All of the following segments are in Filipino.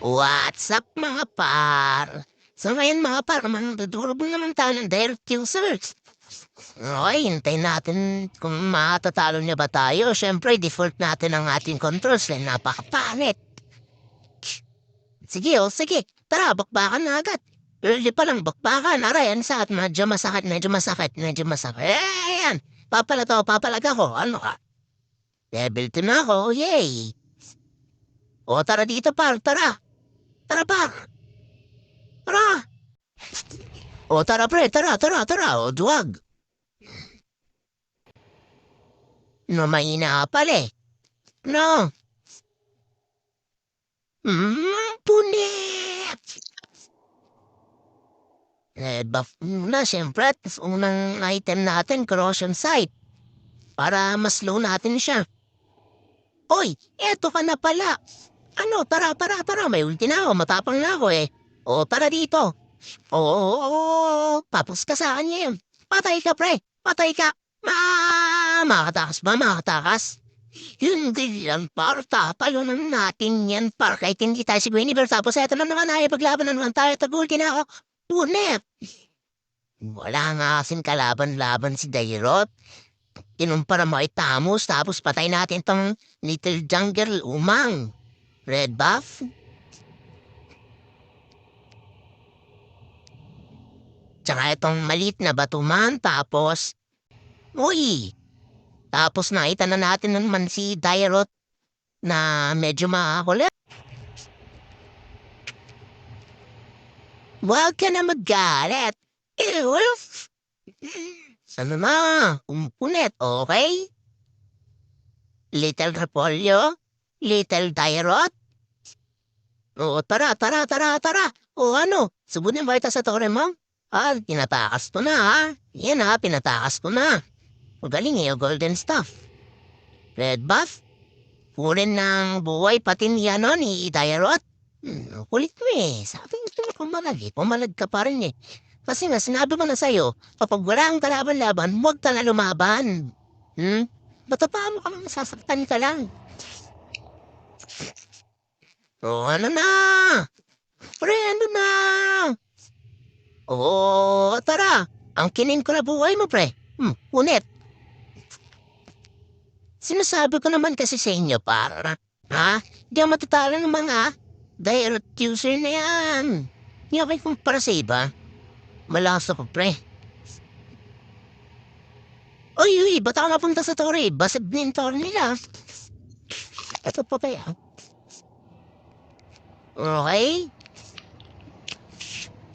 What's up mga par? So ngayon mga par, magdudurog naman tayo ng direct users. Okay, hintayin natin kung matatalo niya ba tayo. Siyempre, default natin ang ating controls na napakapalit. Sige, o sige. Tara, bakbakan na agad. Early pa lang, bakbakan. Aray, ano sa Medyo masakit, medyo masakit, medyo masakit. Eh, yan. Papalag ako, papalag ako. Ano ka? Level 2 na ako, yay! O, tara dito, par, tara. Tara, par. Tara. O, tara, pre, tara, tara, tara. O, duwag. No, mahina ka pala eh. No. Hmm, punit. Eh, buff muna, siyempre. Unang item natin, corrosion sight. Para mas slow natin siya. Oy, eto ka na pala. Ano, tara, tara, tara. May ulti na ako. Matapang na ako eh. O, tara dito. Oo, oo, oo. Tapos ka sa yun. Patay ka, pre. Patay ka. Ma, makatakas ba? Makatakas? Hindi yan, par. Tatalunan natin yan, par. Kahit hindi tayo si Guinevere. Tapos eto na naman ay paglaban na naman tayo. Tagulti na ako. Punep. Wala nga kasing kalaban-laban si Dairot. Kinumpara mo ay Tamus, tapos patay natin tong Little Jungle Umang. Red buff? Tsaka itong malit na batuman, tapos... Uy! Tapos nakita na natin naman si Dairot na medyo makakulit. Huwag ka na magalit. Ew! Sana na? Umpunit, okay? Little Repolyo? Little Dairot? Oo, tara, tara, tara, tara. O ano, subunin ba ito sa tore mo? Ah, pinatakas ko na ha. Yan ha, pinatakas ko na. Magaling eh, yung golden stuff. Red buff? Kunin ng buhay pati niya no, ni Dairot. Hmm, kulit mo eh. Sabi ko pumalag eh. Pumalag ka pa rin eh. Kasi nga, sinabi mo na sa'yo, kapag wala ang kalaban-laban, huwag ka na lumaban. Hmm? Ba't pa mo kami masasaktan ka lang? O ano na? Pre, ano na? Oo, tara. Ang kinin ko na buhay mo, pre. Hmm, unit. Sinasabi ko naman kasi sa inyo, para. Ha? Di ako matatalo ng mga direct user na yan. Hindi ako kung para sa iba. Malakas ako, pre. Uy, uy, ba't ako napunta sa tore? Basag din tore nila. Ito pa kaya. Okay.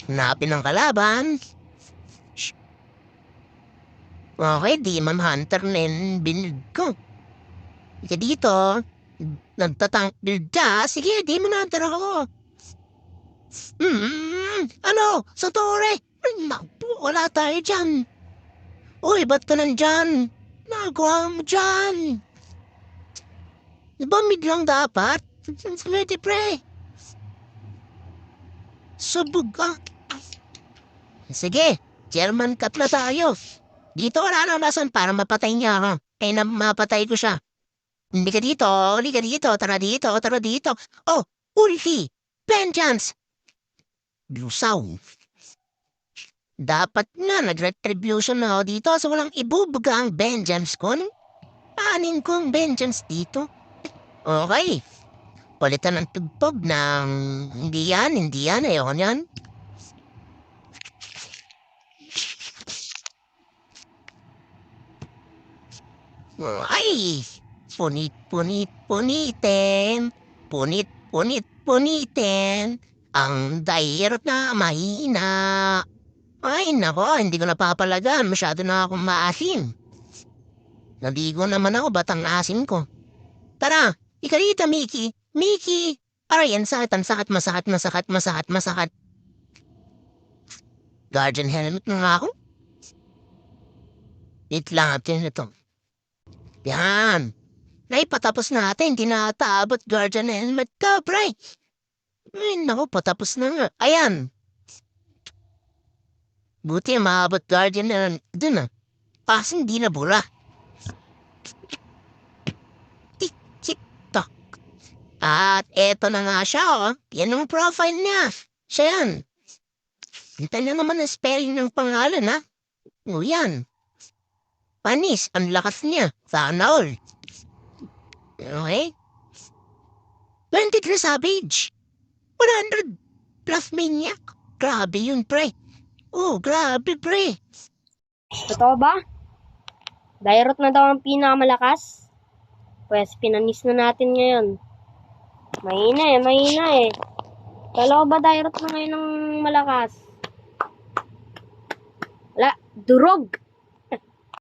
Hanapin ng kalaban. Okay, Demon Hunter na yung build ko. Ika dito, nagtatank build. Sige, Demon Hunter ako. Hmm, ano? Sa tore? Naku, wala tayo dyan. Uy, ba't ka nandyan? Nagawa mo dyan. Di ba mid lang dapat? Pwede pre. Subog. Sige, German cut na tayo. Dito wala na lason para mapatay niya ako. Eh, na mapatay ko siya. Hindi ka dito, hindi ka dito, tara dito, tara dito. Oh, ulti! Vengeance! Lusaw. Dapat nga nag-retribution na ako dito so walang ibubuga ang vengeance ko. Panin ko ang vengeance dito? Okay. Palitan ng tugtog ng hindi yan, hindi yan, ayoko yan. Ay! Punit, punit, punitin. Punit, punit, punitin. Ang dairot na mahina. Ay, nako, hindi ko napapalagan. Masyado na akong maasim. Naligo naman ako, ba't ang asim ko? Tara, ika dito, Mickey. Mickey! Aray, ang sakit, ang sakit, masakit, masakit, masakit, masakit. Guardian helmet na nga ako. Wait lang natin ito. Yan. Naipatapos natin, hindi na taabot guardian helmet ka, pre. Ay, naku, patapos na nga. Ayan. Buti maabot guardian na dun ah. Kasi hindi na bura. At eto na nga siya, oh. Yan ang profile niya. Siya yan. Hintay na naman ang spelling ng pangalan, ha? O yan. Panis, ang lakas niya. Sana all. Okay? 23 Savage. 100 plus maniac. Grabe yun, pre. Oh, grabe, pre. Totoo ba? Dairot na daw ang pinakamalakas? Pwes, pinanis na natin ngayon. Mahina eh, mahina eh. Kala ba Dairot na ngayon ng malakas? Wala, durog!